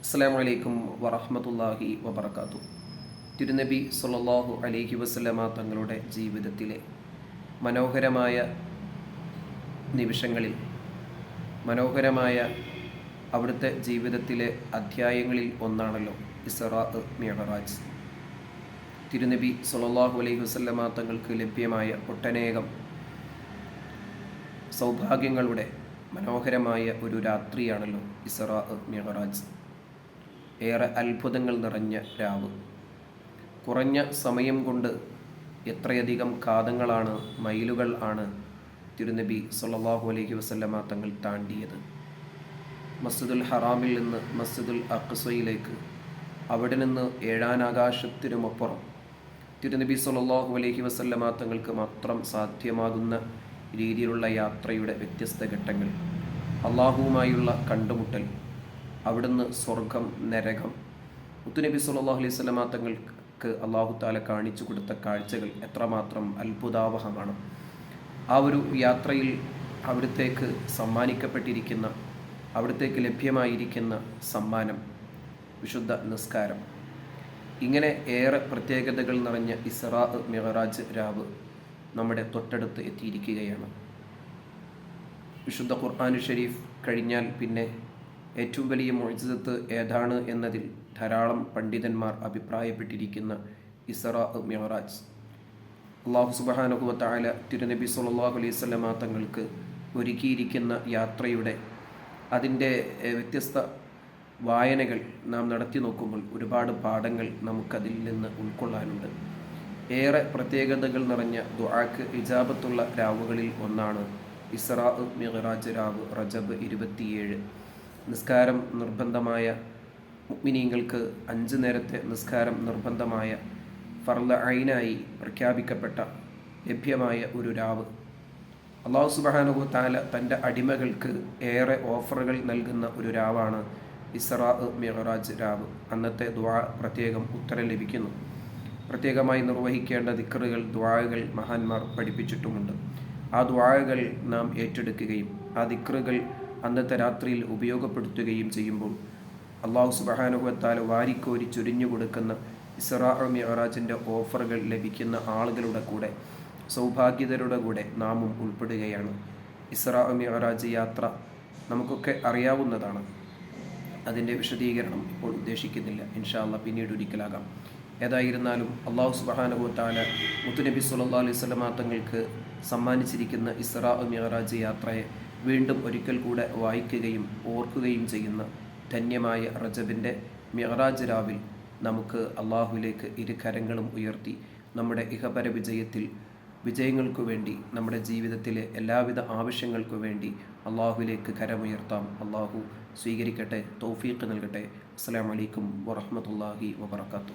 അസ്സാം വലൈക്കും വറഹമത്തല്ലാഹി വബർക്കാത്തു തിരുനബി സല്ലല്ലാഹു അലൈഹി വസ്ലമ തങ്ങളുടെ ജീവിതത്തിലെ മനോഹരമായ നിമിഷങ്ങളിൽ മനോഹരമായ അവിടുത്തെ ജീവിതത്തിലെ അധ്യായങ്ങളിൽ ഒന്നാണല്ലോ ഇസറാത്ത് മിയറാജ് തിരുനബി സല്ലല്ലാഹു അലൈഹി വസ്ലമ തങ്ങൾക്ക് ലഭ്യമായ ഒട്ടനേകം സൗഭാഗ്യങ്ങളുടെ മനോഹരമായ ഒരു രാത്രിയാണല്ലോ ഇസറാ മിയറാജ് ഏറെ അത്ഭുതങ്ങൾ നിറഞ്ഞ രാവ്. കുറഞ്ഞ സമയം കൊണ്ട് എത്രയധികം കാതങ്ങളാണ് മൈലുകൾ ആണ് തിരുനബി സല്ലാഹു അലൈഹി വസല്ലമ തങ്ങൾ താണ്ടിയത്. മസ്ജിദുൽ ഹറാമിൽ നിന്ന് മസ്ജിദുൽ അഖ്സയിലേക്ക് അവിടെ നിന്ന് ഏഴാനാകാശത്തിനുമപ്പുറം തിരുനബി സല്ലാഹു അലൈഹി വസല്ലമ തങ്ങൾക്ക് മാത്രം സാധ്യമാകുന്ന രീതിയിലുള്ള യാത്രയുടെ വ്യത്യസ്ത ഘട്ടങ്ങൾ അള്ളാഹുവുമായുള്ള കണ്ടുമുട്ടൽ അവിടുന്ന് സ്വർഗം നരകം. മുത്തുനബി സല്ലല്ലാഹു അലൈഹി വസല്ലമ തങ്ങൾക്ക് അള്ളാഹു താല കാണിച്ചു കൊടുത്ത കാഴ്ചകൾ എത്രമാത്രം അത്ഭുതാവഹമാണ്. ആ ഒരു യാത്രയിൽ അവിടത്തേക്ക് സമ്മാനിക്കപ്പെട്ടിരിക്കുന്ന അവിടത്തേക്ക് ലഭ്യമായിരിക്കുന്ന സമ്മാനം വിശുദ്ധ നിസ്കാരം. ഇങ്ങനെ ഏറെ പ്രത്യേകതകൾ നിറഞ്ഞ ഇസ്രാ മെഹറാജ് രാവ് നമ്മുടെ തൊട്ടടുത്ത് എത്തിയിരിക്കുകയാണ്. വിശുദ്ധ ഖുർആാനു ഷെരീഫ് കഴിഞ്ഞാൽ പിന്നെ ഏറ്റവും വലിയ മൊഴിസത്ത് ഏതാണ് എന്നതിൽ ധാരാളം പണ്ഡിതന്മാർ അഭിപ്രായപ്പെട്ടിരിക്കുന്ന ഇസറ മ്യോറാജ് അള്ളാഹു സുബാനുഹുവത്തായ തിരുനബി സുല്ലാഹു അലൈഹി തങ്ങൾക്ക് ഒരുക്കിയിരിക്കുന്ന യാത്രയുടെ അതിന്റെ വ്യത്യസ്ത വായനകൾ നാം നടത്തി നോക്കുമ്പോൾ ഒരുപാട് പാഠങ്ങൾ നമുക്കതിൽ നിന്ന് ഉൾക്കൊള്ളാനുണ്ട്. ഏറെ പ്രത്യേകതകൾ നിറഞ്ഞ ദുആക്ക് ഇജാബത്തുള്ള രാവുകളിൽ ഒന്നാണ് ഇസ്രാ മിഹറാജ് രാവ് റജബ് ഇരുപത്തിയേഴ്. നിസ്കാരം നിർബന്ധമായ മുഗ്മിനീങ്ങൾക്ക് അഞ്ച് നേരത്തെ നിസ്കാരം നിർബന്ധമായ ഫർല ഐനായി പ്രഖ്യാപിക്കപ്പെട്ട ലഭ്യമായ ഒരു രാവ്. അള്ളാഹു സുബാനുഹു താല തന്റെ അടിമകൾക്ക് ഏറെ ഓഫറുകൾ നൽകുന്ന ഒരു രാവാണ് ഇസ്രാ മിഹറാജ് രാവ്. അന്നത്തെ ദ്വാ പ്രത്യേകം ഉത്തരം ലഭിക്കുന്നു. പ്രത്യേകമായി നിർവഹിക്കേണ്ട ദിക്കറുകൾ ദ്വാകൾ മഹാന്മാർ പഠിപ്പിച്ചിട്ടുമുണ്ട്. ആ ദ്വാകൾ നാം ഏറ്റെടുക്കുകയും ആ ദിക്കറുകൾ അന്നത്തെ രാത്രിയിൽ ഉപയോഗപ്പെടുത്തുകയും ചെയ്യുമ്പോൾ അള്ളാഹു സുബാനുഭവത്താൽ വാരിക്കോരി ചൊരിഞ്ഞു കൊടുക്കുന്ന ഇസ്രാ മിഹറാജിന്റെ ഓഫറുകൾ ലഭിക്കുന്ന ആളുകളുടെ കൂടെ സൗഭാഗ്യതരുടെ കൂടെ നാമും ഉൾപ്പെടുകയാണ്. ഇസ്രാ മിഹറാജ് യാത്ര നമുക്കൊക്കെ അറിയാവുന്നതാണ്. അതിന്റെ വിശദീകരണം ഇപ്പോൾ ഉദ്ദേശിക്കുന്നില്ല. ഇൻഷാല്ല പിന്നീട് ഒരിക്കലാകാം. ഏതായിരുന്നാലും അള്ളാഹു സുബാനുഭവത്താല മുത്തുനബി സുല്ലാ അലൈഹി സ്വലമാ തങ്ങൾക്ക് സമ്മാനിച്ചിരിക്കുന്ന ഇസ്രാ മിറാജ് യാത്രയെ വീണ്ടും ഒരിക്കൽ കൂടെ വായിക്കുകയും ഓർക്കുകയും ചെയ്യുന്ന ധന്യമായ റജബിന്റെ മിഹറാജ് രാവിൽ നമുക്ക് അള്ളാഹുവിലേക്ക് ഇരു കരങ്ങളും ഉയർത്തി നമ്മുടെ ഇഹപര വിജയത്തിൽ വിജയങ്ങൾക്കു വേണ്ടി നമ്മുടെ ജീവിതത്തിലെ എല്ലാവിധ ആവശ്യങ്ങൾക്കു വേണ്ടി അള്ളാഹുവിലേക്ക് കരമുയർത്താം. അള്ളാഹു സ്വീകരിക്കട്ടെ തൗഫീഖ് നൽകട്ടെ. അസ്സാം വലൈക്കും വറഹമത്തല്ലാഹി വബർക്കാത്തു